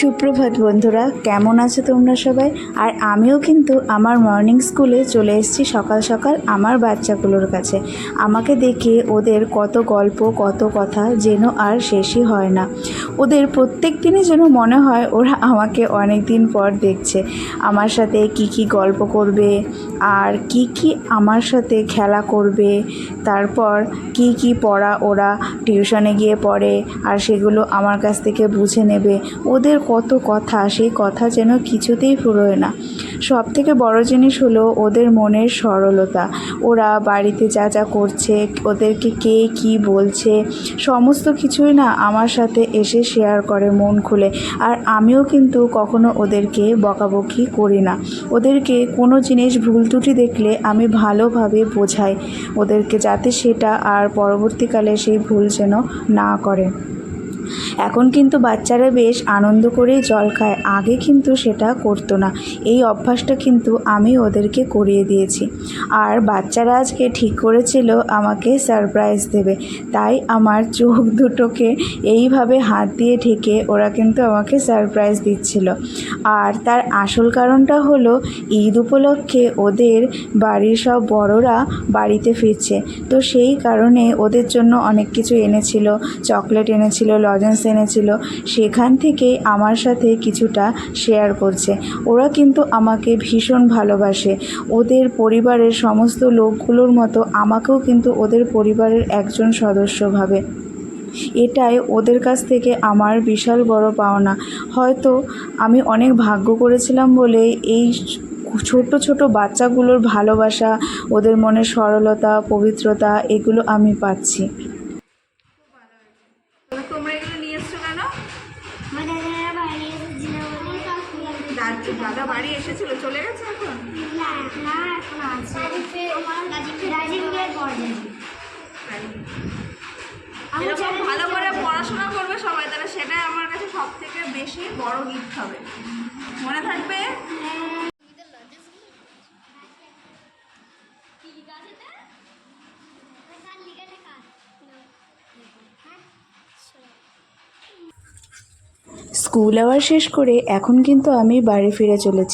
সুপ্রভাত বন্ধুরা, কেমন আছো তোমরা সবাই? আর আমিও কিন্তু আমার মর্নিং স্কুলে চলে এসেছি সকাল সকাল আমার বাচ্চাগুলোর কাছে। আমাকে দেখে ওদের কত গল্প, কত কথা যেন আর শেষই হয় না। ওদের প্রত্যেক দিনই যেন মনে হয় ওরা আমাকে অনেক দিন পর দেখছে। আমার সাথে কি কি গল্প করবে, আর কি কি আমার সাথে খেলা করবে, তারপর কি কি পড়া ওরা টিউশনে গিয়ে পড়ে, আর সেগুলো আমার কাছ থেকে বুঝে নেবে। ওদের কত কথা, সেই কথা যেন কিছুতেই ফুরোয় না। সব থেকে বড় জিনিস হলো ওদের মনের সরলতা। ওরা বাড়িতে যা যা করছে, ওদেরকে কে কি বলছে, সমস্ত কিছুই না আমার সাথে এসে শেয়ার করে মন খুলে। আর আমিও কিন্তু কখনো ওদেরকে বকাবকি করি না। ওদেরকে কোনো জিনিস ভুল ত্রুটি দেখলে আমি ভালোভাবে বোঝাই। ওদেরকে যাতে সেটা আর পরবর্তীকালে সেই ভুল যেন না করে। এখন কিন্তু বাচ্চারা বেশ আনন্দ করেই জল খায়। আগে কিন্তু সেটা করতো না। এই অভ্যাসটা কিন্তু আমি ওদেরকে করিয়ে দিয়েছি। আর বাচ্চারা আজকে ঠিক করেছিল, আমাকে সারপ্রাইজ দেবে। তাই আমার চোখ দুটোকে এইভাবে হাত দিয়ে ঢেকে ওরা কিন্তু আমাকে সারপ্রাইজ দিচ্ছিল। আর তার আসল কারণটা হলো, ঈদ উপলক্ষে ওদের বাড়ির সব বড়রা বাড়িতে ফিরছে। তো সেই কারণে ওদের জন্য অনেক কিছু এনেছিল, চকলেট এনেছিল, লজেন্স এনেছিল, সেখান থেকেই আমার সাথে কিছুটা শেয়ার করছে। ওরা কিন্তু আমাকে ভীষণ ভালোবাসে। ওদের পরিবারের সমস্ত লোকগুলোর মতো আমাকেও কিন্তু ওদের পরিবারের একজন সদস্য ভাবে। এটাই ওদের কাছ থেকে আমার বিশাল বড় পাওনা। হয়তো আমি অনেক ভাগ্য করেছিলাম বলে এই ছোট ছোট বাচ্চাগুলোর ভালোবাসা, ওদের মনের সরলতা, পবিত্রতা, এগুলো আমি পাচ্ছি। দাদা বাড়ি এসেছিল, চলে গেছে এখন? না না এখন এরকম ভালো করে পড়াশোনা করবে সবাই, তাহলে সেটাই আমার কাছে সব থেকে বেশি বড় গিফট হবে। মনে থাকবে? স্কুল আওয়ার শেষ করে এখন কিন্তু আমি বাড়ি ফিরে চলেছি।